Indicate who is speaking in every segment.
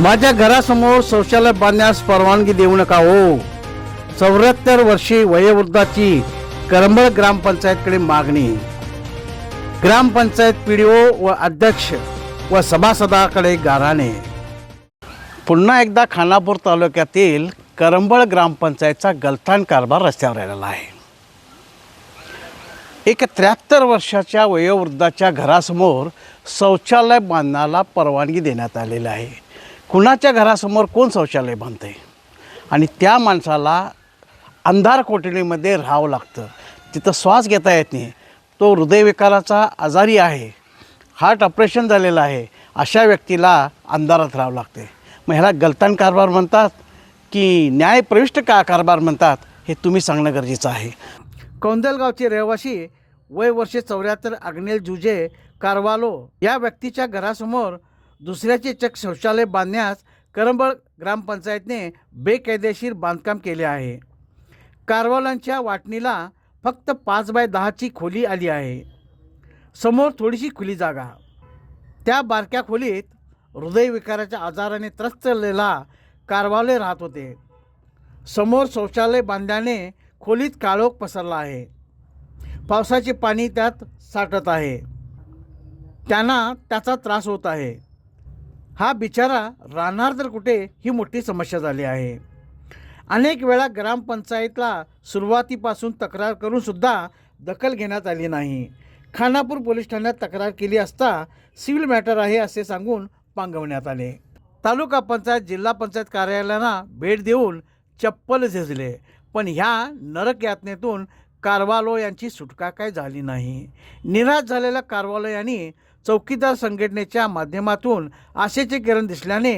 Speaker 1: माझ्या घरासमोर शौचालय बांधण्यास परवानगी देऊ नका हो. चौऱ्याहत्तर वर्षी वयोवृद्धाची करंबळ ग्रामपंचायतकडे मागणी. ग्रामपंचायत पी व अध्यक्ष व सभासदाकडे गाराणे पुन्हा एकदा खानापूर तालुक्यातील करंबळ ग्रामपंचायतचा गलथान कारभार रस्त्यावर आलेला आहे. एक त्र्याहत्तर वर्षाच्या वयोवृद्धाच्या घरासमोर शौचालय बांधण्याला परवानगी देण्यात आलेली आहे. कुणाच्या घरासमोर कोण शौचालय बांधते आणि त्या माणसाला अंधार कोठडीमध्ये राहावं लागतं. तिथं श्वास घेता येत नाही. तो हृदयविकाराचा आजारी आहे. हार्ट ऑपरेशन झालेलं आहे. अशा व्यक्तीला अंधारात राहावं लागते मग ह्याला गलतान कारभार म्हणतात की न्यायप्रविष्ट का कारभार म्हणतात हे तुम्ही सांगणं गरजेचं आहे. कौंदलगावचे रहिवासी वय वर्षे चौऱ्याहत्तर अग्नेल जुजे कारवालो या व्यक्तीच्या घरासमोर दुसऱ्याचे चक शौचालय बांधण्यास करंबळ ग्रामपंचायतने बेकायदेशीर बांधकाम केले आहे. कारवालांच्या वाटणीला फक्त पाच बाय दहाची खोली आली आहे. समोर थोडीशी खुली जागा. त्या बारक्या खोलीत हृदयविकाराच्या आजाराने त्रस्तलेला कारवाले राहत होते. समोर शौचालय बांधल्याने खोलीत काळोख पसरला आहे. पावसाचे पाणी त्यात साठत आहे. त्यांना त्याचा त्रास होत आहे. हा बिचारा राहणार तर कुठे ही मोठी समस्या झाली आहे. अनेक वेळा ग्रामपंचायतला सुरुवातीपासून तक्रार करूनसुद्धा दखल घेण्यात आली नाही. खानापूर पोलीस ठाण्यात तक्रार केली असता सिव्हिल मॅटर आहे असे सांगून पांगवण्यात आले. तालुका पंचायत जिल्हा पंचायत कार्यालयांना भेट देऊन चप्पल झिजले. पण ह्या नरक यातनेतून कारवालो यांची सुटका काय झाली नाही. निराश झालेल्या कारवालो यांनी चौकीदार संघटनेच्या माध्यमातून आशेचे किरण दिसल्याने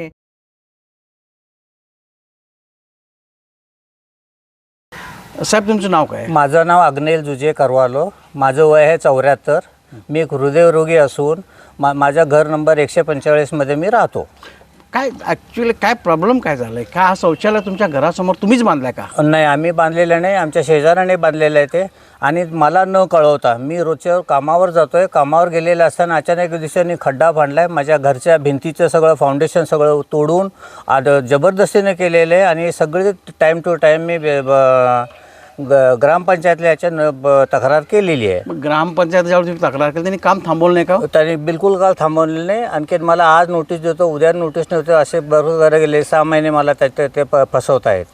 Speaker 1: साहेब तुमचं नाव काय?
Speaker 2: माझं नाव अग्नेल जुजे करवालो. माझं वय आहे चौऱ्याहत्तर. मी एक हृदयरोगी असून मा माझा घर नंबर एकशे पंचेचाळीसमध्ये मी राहतो.
Speaker 1: काय ॲक्च्युली काय प्रॉब्लेम काय झालाय? का हा शौचालय तुमच्या घरासमोर तुम्हीच बांधलाय का?
Speaker 2: नाही आम्ही बांधलेलं नाही आमच्या शेजाऱ्याने बांधलेलं आहे ते. आणि मला न कळवता मी रोजच्या कामावर जातो आहे कामावर गेलेलं असताना अचानक एक दिवसांनी खड्डा बांधला आहे माझ्या घरच्या भिंतीचं सगळं फाउंडेशन सगळं तोडून आद जबरदस्तीने केलेलं आहे. आणि सगळे टाईम टू टाईम मी ब- ग- ग्रामपंचायतल्या याच्या न ब- तक्रार केलेली आहे.
Speaker 1: मग ग्रामपंचायत ज्यावेळी तुम्ही तक्रार केली त्यांनी काम थांबवलं नाही का?
Speaker 2: त्यांनी बिलकुल काल थांबवलेलं नाही. आणखीन मला आज नोटीस देतो उद्या नोटीस नव्हतं असे बरोबर गेले. सहा महिने मला त्याचे ते प फसवत आहेत.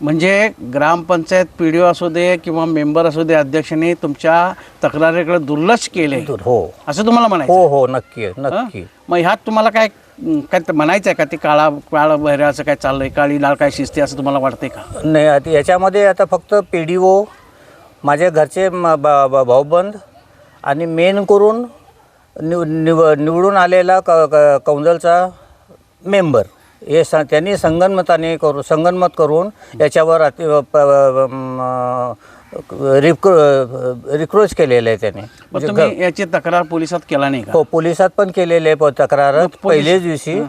Speaker 1: म्हणजे ग्रामपंचायत पी डी असू दे किंवा मेंबर असू दे अध्यक्षांनी तुमच्या तक्रारीकडे दुर्लक्ष केले
Speaker 2: हो.
Speaker 1: असं तुम्हाला म्हणायचं
Speaker 2: हो हो नक्की
Speaker 1: हं?
Speaker 2: नक्की
Speaker 1: मग ह्यात तुम्हाला काय काय तर म्हणायचं आहे का? ते काळा काळा बहिराचं काय चाललंय? काळी लाल काय शिस्ती असं तुम्हाला वाटते का?
Speaker 2: नाही आता याच्यामध्ये आता फक्त पी डी ओ माझ्या घरचे म- ब- ब- भाऊबंद आणि मेन करून निव निव निवडून आलेला क क- कौन्सिलचा मेंबर. हे स त्यांनी संगनमताने करू संगनमत करून याच्यावर अति प- म- रिक्रो रिक्रोच केलेलं आहे त्याने. म्हणजे
Speaker 1: तुम्ही याची तक्रार पोलिसात केला नाही का?
Speaker 2: हो पोलिसात पण केलेले आहे प- तक्रार पहिल्याच दिवशी.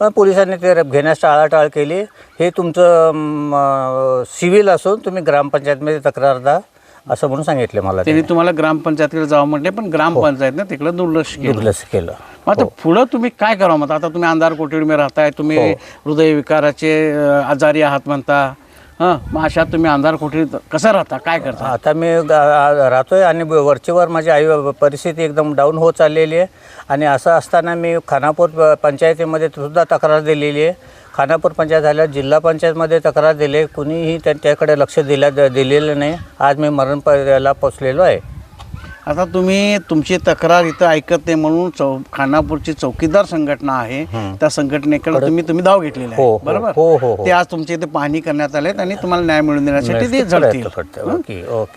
Speaker 2: पोलिसांनी ते घेण्यास टाळाटाळ केली. हे तुमचं सिव्हिल असून तुम्ही ग्रामपंचायतमध्ये तक्रार द्या असं म्हणून सांगितलं मला
Speaker 1: त्यांनी. तुम्हाला ग्रामपंचायतीकडे जावं म्हटले पण ग्रामपंचायतनं तिकडे दुर्लक्ष केलं.
Speaker 2: दुर्लक्ष केलं.
Speaker 1: मग आता पुढं तुम्ही काय करावं? मग आता तुम्ही अंधार कोठडीमध्ये राहताय तुम्ही
Speaker 2: हो.
Speaker 1: हृदयविकाराचे आजारी आहात म्हणता. हां मग अशा तुम्ही अंधार कुठे कसं राहता काय करता?
Speaker 2: आता मी ग- राहतोय आणि वरचेवर माझी आई परिस्थिती एकदम डाऊन होत चाललेली आहे. आणि असं असताना मी खानापूर प- पंचायतीमध्ये सुद्धा तक्रार दिलेली आहे. खानापूर पंचायत झाल्या जिल्हा पंचायतमध्ये तक्रार दिली कुणीही त्यांच्याकडे लक्ष दिल्या दिलेलं नाही. आज मी मरण याला पोचलेलो आहे.
Speaker 1: आता तुम्ही तुमची तक्रार इथं ऐकत नाही म्हणून चौ खानापूरची चौकीदार संघटना आहे त्या संघटनेकडे तुम्ही तुम्ही धाव घेतलेला आहे.
Speaker 2: हो,
Speaker 1: बरोबर?
Speaker 2: हो, हो, हो.
Speaker 1: ते आज तुमच्या इथे पाहणी करण्यात आले आणि तुम्हाला न्याय मिळवून देण्यासाठी ते झडतील.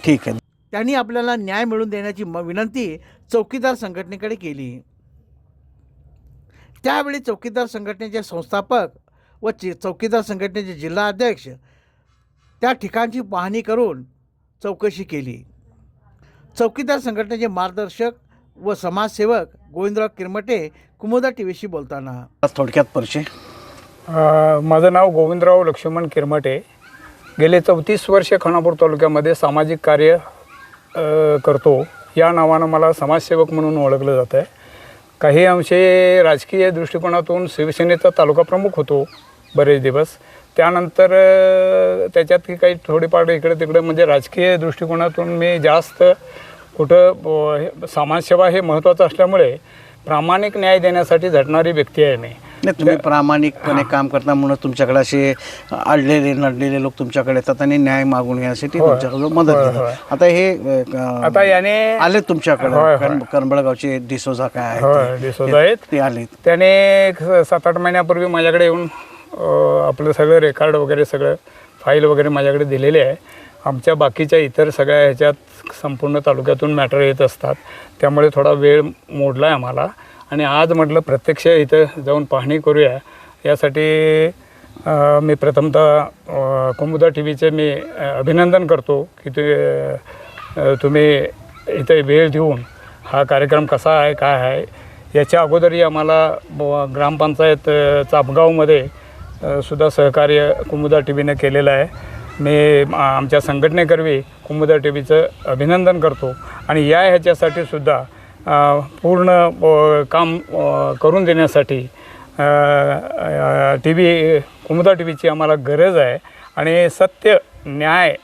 Speaker 1: ठीक आहे. त्यांनी आपल्याला न्याय मिळवून देण्याची विनंती चौकीदार संघटनेकडे केली. त्यावेळी चौकीदार संघटनेचे संस्थापक व चि- चौकीदार संघटनेचे जिल्हा अध्यक्ष त्या ठिकाणची पाहणी करून चौकशी केली. चौकीदार संघटनेचे मार्गदर्शक व समाजसेवक गोविंदराव किरमटे कुमुदा टी व्हीशी बोलताना थोडक्यात परिचय
Speaker 3: अ, माझं नाव गोविंदराव लक्ष्मण किरमटे. गेले चौतीस वर्षे खानापूर तालुक्यामध्ये सामाजिक कार्य अ, करतो. या नावानं मला समाजसेवक म्हणून ओळखलं जातं आहे काही अंशे राजकीय दृष्टिकोनातून शिवसेनेचा तालुका प्रमुख होतो बरेच दिवस. त्यानंतर त्याच्यात की काही थोडीफार इकडे तिकडे म्हणजे राजकीय दृष्टिकोनातून मी जास्त कुठं समाजसेवा हे महत्त्वाचं असल्यामुळे प्रामाणिक न्याय देण्यासाठी झटणारी व्यक्ती आहे मी
Speaker 1: नाही तुम्ही प्रामाणिकपणे काम करता म्हणून तुमच्याकडे असे अडलेले नडलेले लोक तुमच्याकडे येतात आणि न्याय मागून घेण्यासाठी. तुमच्याकडे मदत घेतात. आता हे
Speaker 3: आता याने
Speaker 1: आले तुमच्याकडे करंबळगावचे डिसोजा काय आहेत ते.
Speaker 3: डिसोजा आहेत.
Speaker 1: ते आले
Speaker 3: त्याने सात आठ महिन्यापूर्वी माझ्याकडे येऊन आपलं सगळं रेकॉर्ड वगैरे सगळं फाईल वगैरे माझ्याकडे दिलेले आहे. आमच्या बाकीच्या इतर सगळ्या ह्याच्यात संपूर्ण तालुक्यातून मॅटर येत असतात. त्यामुळे थोडा वेळ मोडला आहे आम्हाला. आणि आज म्हटलं प्रत्यक्ष इथं जाऊन पाहणी करूया. यासाठी मी प्रथमतः अ, कुमुदा टी व्हीचे मी अभिनंदन करतो की ते तुम्ही इथे वेळ देऊन हा कार्यक्रम कसा आहे काय आहे याच्या अगोदरही आम्हाला ब- ग्रामपंचायत चापगावमध्ये सुद्धा सहकार्य कुमुदा टी व्हीनं केलेलं आहे. मी आमच्या संघटनेकरवी कुमुदा टी व्हीचं अभिनंदन करतो आणि या ह्याच्यासाठी सुद्धा पूर्ण काम करून देण्यासाठी टी व्ही कुमुदा टी व्हीची आम्हाला गरज आहे आणि सत्य न्याय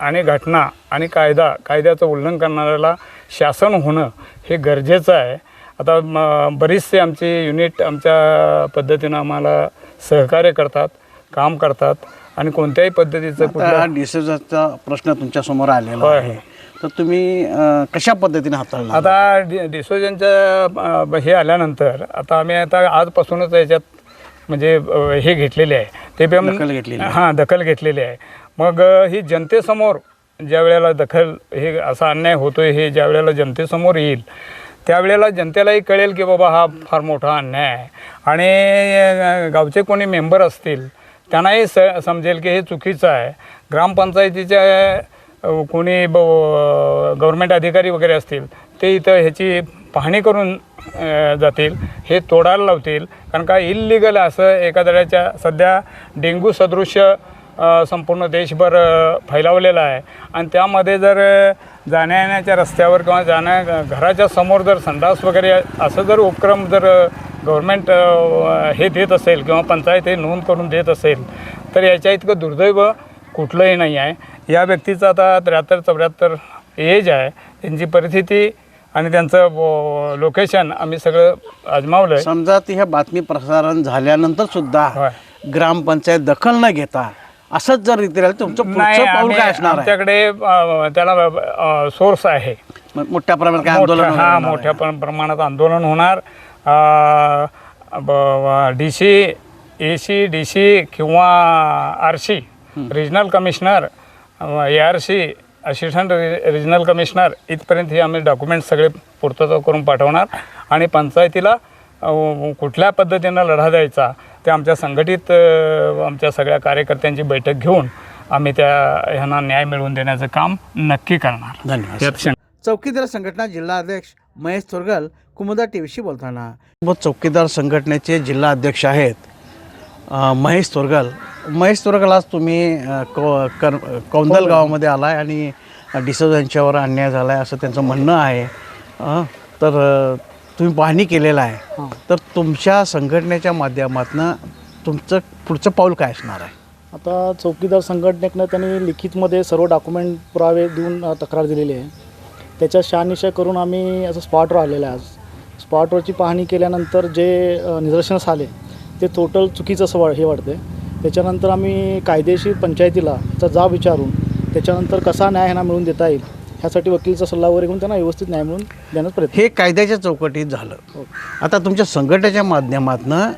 Speaker 3: आणि घटना आणि कायदा कायद्याचं उल्लंघन करणाऱ्याला शासन होणं हे गरजेचं आहे. आता म बरीचसे आमची युनिट आमच्या पद्धतीनं आम्हाला सहकार्य करतात काम करतात आणि कोणत्याही पद्धतीचं कुठलं
Speaker 1: डिसोजाचा प्रश्न तुमच्यासमोर आलेला. आहे तर तुम्ही अ, कशा पद्धतीने हाताळला
Speaker 3: आता डि डिसोजनच्या अ, हे आल्यानंतर आता आम्ही आता आजपासूनच याच्यात म्हणजे अ, हे घेतलेले आहे ते पण
Speaker 1: दखल घेतलेली आहे.
Speaker 3: हां दखल घेतलेली आहे मग अ, ही जनतेसमोर ज्या वेळेला दखल हे असा अन्याय होतोय हे ज्या वेळेला जनतेसमोर येईल त्यावेळेला जनतेलाही कळेल की बाबा हा फार मोठा अन्याय आहे. आणि गावचे कोणी मेंबर असतील त्यांनाही स समजेल की हे चुकीचं आहे. ग्रामपंचायतीच्या कोणी ब गव्हर्मेंट अधिकारी वगैरे असतील ते इथं ह्याची पाहणी करून जातील हे तोडायला लावतील. कारण का इल्लिगल असं एखाद्याच्या सध्या डेंग्यू सदृश्य संपूर्ण देशभर फैलावलेला आहे. आणि त्यामध्ये जर जाण्या येण्याच्या रस्त्यावर किंवा जाण्या घराच्या समोर जर संडास वगैरे असं जर उपक्रम जर गव्हर्मेंट हे देत असेल किंवा पंचायत हे नोंद करून देत असेल तर याच्या इतकं दुर्दैव कुठलंही नाही आहे. या व्यक्तीचं आता त्र्याहत्तर चौऱ्याहत्तर एज आहे. त्यांची परिस्थिती आणि त्यांचं लोकेशन आम्ही सगळं आजमावलं आहे
Speaker 1: समजा ती ह्या बातमी प्रसारण झाल्यानंतर सुद्धा. ग्रामपंचायत दखल न घेता असंच जर रीती राहिलं तुमचं पुढचं पाऊल काय असणार आहे?
Speaker 3: आमच्याकडे अ, त्याला सोर्स आहे.
Speaker 1: मग मोठ्या प्रमाणात काय आंदोलन
Speaker 3: मोठ्या-
Speaker 1: वगैरे
Speaker 3: हा
Speaker 1: आहे?
Speaker 3: मोठ्या प्र- प्रमाणात आंदोलन होणार. D C A C D C किंवा R C regional commissioner A R C assistant regional commissioner इथपर्यंत हे आम्ही डॉक्युमेंट सगळे पूर्तता करून पाठवणार. आणि पंचायतीला कुठल्या पद्धतीनं लढा द्यायचा ते आमच्या संघटित आमच्या सगळ्या कार्यकर्त्यांची बैठक घेऊन आम्ही त्या ह्यांना न्याय मिळवून देण्याचं काम नक्की करणार.
Speaker 1: धन्यवाद. चौकीदार संघटना जिल्हा अध्यक्ष महेश थोरगल कुमुदा टी व्हीशी बोलताना. व चौकीदार संघटनेचे जिल्हा अध्यक्ष आहेत महेश थोरगल. महेश थोरगल आज तुम्ही कौ कर कौंदल गावामध्ये आलाय आणि डिसोज यांच्यावर अन्याय झाला आहे असं त्यांचं म्हणणं आहे. तर तुम्ही पाहणी केलेलं आहे. तर तुमच्या संघटनेच्या माध्यमातून तुमचं पुढचं पाऊल काय असणार आहे?
Speaker 4: आता चौकीदार संघटनेनं त्यांनी लिखितमध्ये सर्व डॉक्युमेंट पुरावे देऊन तक्रार दिलेली आहे. त्याच्या शहानिशा करून आम्ही असं स्पॉटवर आलेलं आहे आज. स्पॉटवरची पाहणी केल्यानंतर जे निदर्शनास आले ते टोटल चुकीचं असं वा हे वाटते त्याच्यानंतर आम्ही कायदेशीर पंचायतीला चा जाब विचारून त्याच्यानंतर कसा न्याय ह्यांना मिळवून देता येईल ह्यासाठी वकीलचा सल्ला वगैरे घेऊन त्यांना व्यवस्थित न्याय मिळवून देण्याचा प्रयत्न
Speaker 1: हे कायद्याच्या चौकटीत झालं. आता तुमच्या संघटनेच्या माध्यमातनं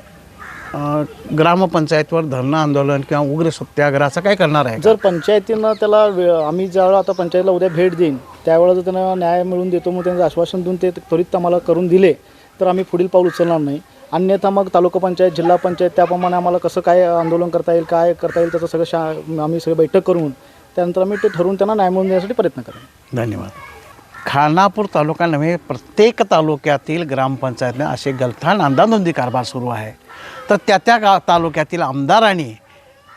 Speaker 1: ग्रामपंचायतवर धरणं आंदोलन किंवा उग्र सत्याग्रह असं काय करणार आहे?
Speaker 4: जर पंचायतीनं त्याला आम्ही ज्यावेळेला आता पंचायतीला उद्या भेट देईन त्यावेळेला जर त्यांना न्याय मिळवून देतो मग त्यांचं आश्वासन देऊन ते त्वरित आम्हाला करून दिले तर आम्ही पुढील पाऊल उचलणार नाही अन्यथा मग तालुका पंचायत जिल्हा पंचायत त्याप्रमाणे आम्हाला कसं काय आंदोलन करता येईल काय करता येईल त्याचं सगळं शा आम्ही सगळं बैठक करून त्यानंतर आम्ही ते ठरवून त्यांना न्याय मिळवून देण्यासाठी प्रयत्न करेन
Speaker 1: धन्यवाद. खानापूर तालुका नव्हे प्रत्येक तालुक्यातील ग्रामपंचायतने असे गलथान अंदानोंदी कारभार सुरू आहे. तर त्या त्या गा तालुक्यातील आमदारांनी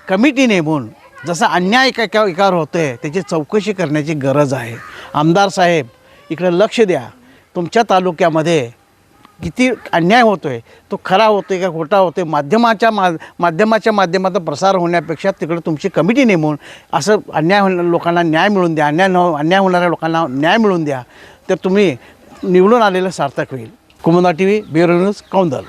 Speaker 1: कमिटी नेमून जसा अन्याय एका एका एकावर होतो आहे त्याची चौकशी करण्याची गरज आहे. आमदार साहेब इकडे लक्ष द्या. तुमच्या तालुक्यामध्ये किती अन्याय होतो आहे तो खरा होतो आहे का खोटा होतो आहे माध्यमाच्या मा माध्यमाच्या माध्यमाचा प्रसार होण्यापेक्षा तिकडे तुमची कमिटी नेमून असं अन्याय होण्या लोकांना न्याय मिळून द्या. अन्याय न अन्याय होणाऱ्या लोकांना न्याय मिळून द्या. तर तुम्ही निवडून आलेलं सार्थक होईल. Kumuda T V bureau news Kaundal.